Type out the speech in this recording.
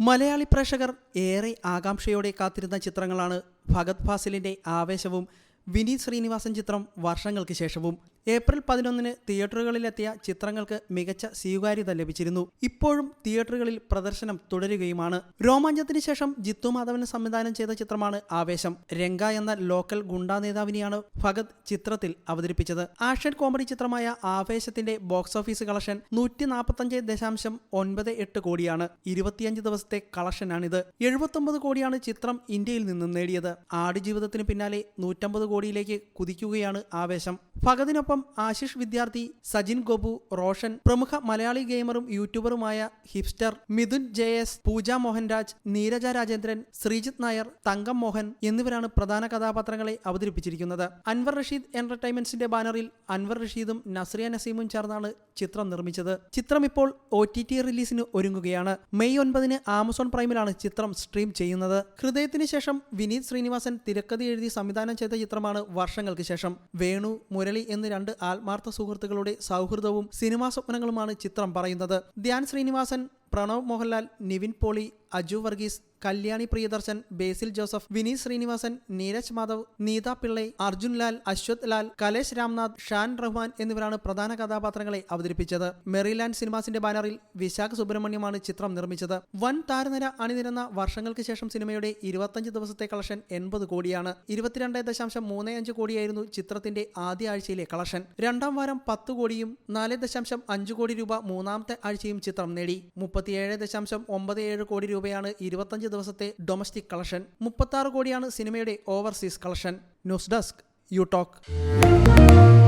മലയാളി പ്രേക്ഷകർ ഏറെ ആകാംക്ഷയോടെ കാത്തിരുന്ന ചിത്രങ്ങളാണ് ഭഗത് ഫാസിലിന്റെ ആവേശവും വിനീത് ശ്രീനിവാസൻ ചിത്രം വർഷങ്ങൾക്ക് ശേഷവും ഏപ്രിൽ പതിനൊന്നിന് തിയേറ്ററുകളിലെത്തിയ ചിത്രങ്ങൾക്ക് മികച്ച സ്വീകാര്യത ലഭിച്ചിരുന്നു. ഇപ്പോഴും തിയേറ്ററുകളിൽ പ്രദർശനം തുടരുകയുമാണ്. രോമാഞ്ചത്തിന് ശേഷം ജിത്തു മാധവൻ സംവിധാനം ചെയ്ത ചിത്രമാണ് ആവേശം. രംഗ എന്ന ലോക്കൽ ഗുണ്ടാ നേതാവിനെയാണ് ഭഗത് ചിത്രത്തിൽ അവതരിപ്പിച്ചത്. ആക്ഷൻ കോമഡി ചിത്രമായ ആവേശത്തിന്റെ ബോക്സ് ഓഫീസ് കളക്ഷൻ നൂറ്റി നാൽപ്പത്തഞ്ച് ദശാംശം ഒൻപത് എട്ട് കോടിയാണ്. ഇരുപത്തിയഞ്ച് ദിവസത്തെ കളക്ഷനാണിത്. എഴുപത്തൊമ്പത് കോടിയാണ് ചിത്രം ഇന്ത്യയിൽ നിന്നും നേടിയത്. ആടുജീവിതത്തിന് പിന്നാലെ നൂറ്റമ്പത് കോടിയിലേക്ക് കുതിക്കുകയാണ് ആവേശം. ഭഗതിനൊപ്പം ആശിഷ് വിദ്യാർത്ഥി സജിൻ ഗോപു റോഷൻ പ്രമുഖ മലയാളി ഗെയിമറും യൂട്യൂബറുമായ hipster Mithun J S Pooja Mohanraj Neeraja Rajendran Sreejith Nair Thankam Mohan എന്നിവരാണ് പ്രധാന കഥാപാത്രങ്ങളെ അവതരിപ്പിച്ചിരിക്കുന്നത്. അൻവർ റഷീദ് എന്റർടൈൻമെന്റ്സിന്റെ ബാനറിൽ അൻവർ റഷീദും നസ്രിയ നസീമും ചേർന്നാണ് ചിത്രം നിർമ്മിച്ചത്. ചിത്രം ഇപ്പോൾ ഒ ടി ടി റിലീസിന് ഒരുങ്ങുകയാണ്. മെയ് ഒൻപതിന് ആമസോൺ പ്രൈമിലാണ് ചിത്രം സ്ട്രീം ചെയ്യുന്നത്. ഹൃദയത്തിന് ശേഷം വിനീത് ശ്രീനിവാസൻ തിരക്കഥ എഴുതി സംവിധാനം ചെയ്ത ചിത്രമാണ് വർഷങ്ങൾക്ക് ശേഷം. വേണു മുരളി എന്ന് രണ്ട് ആത്മാർത്ഥ സുഹൃത്തുക്കളുടെ സൗഹൃദവും സിനിമാ സ്വപ്നങ്ങളുമാണ് ചിത്രം പറയുന്നത്. ധ്യാൻ ശ്രീനിവാസൻ പ്രണവ് മോഹൻലാൽ നിവിൻ പോളി അജു വർഗീസ് കല്യാണി പ്രിയദർശൻ ബേസിൽ ജോസഫ് വിനീത് ശ്രീനിവാസൻ നീരജ് മാധവ് നീത പിള്ളൈ അർജുൻ ലാൽ അശ്വത് ലാൽ കലേഷ് രാംനാഥ് ഷാൻ റഹ്മാൻ എന്നിവരാണ് പ്രധാന കഥാപാത്രങ്ങളെ അവതരിപ്പിച്ചത്. മെറിലാൻഡ് സിനിമാസിന്റെ ബാനറിൽ വിശാഖ് സുബ്രഹ്മണ്യമാണ് ചിത്രം നിർമ്മിച്ചത്. വൻ താരനിര അണിനിരന്ന വർഷങ്ങൾക്ക് ശേഷം സിനിമയുടെ ഇരുപത്തഞ്ച് ദിവസത്തെ കളക്ഷൻ എൺപത് കോടിയാണ്. ഇരുപത്തിരണ്ട് ദശാംശം മൂന്ന് അഞ്ച് കോടിയായിരുന്നു ചിത്രത്തിന്റെ ആദ്യ ആഴ്ചയിലെ കളക്ഷൻ. രണ്ടാം വാരം പത്ത് കോടിയും നാല് ദശാംശം അഞ്ച് കോടി രൂപ മൂന്നാമത്തെ ആഴ്ചയും ചിത്രം നേടി. മുപ്പത്തിയേഴ് ദശാംശം ഒമ്പത് ഏഴ് കോടി രൂപയാണ് ഇരുപത്തഞ്ച് ദിവസത്തെ ഡൊമസ്റ്റിക് കളക്ഷൻ മുപ്പത്തി കോടിയാണ് സിനിമയുടെ overseas collection news desk U talk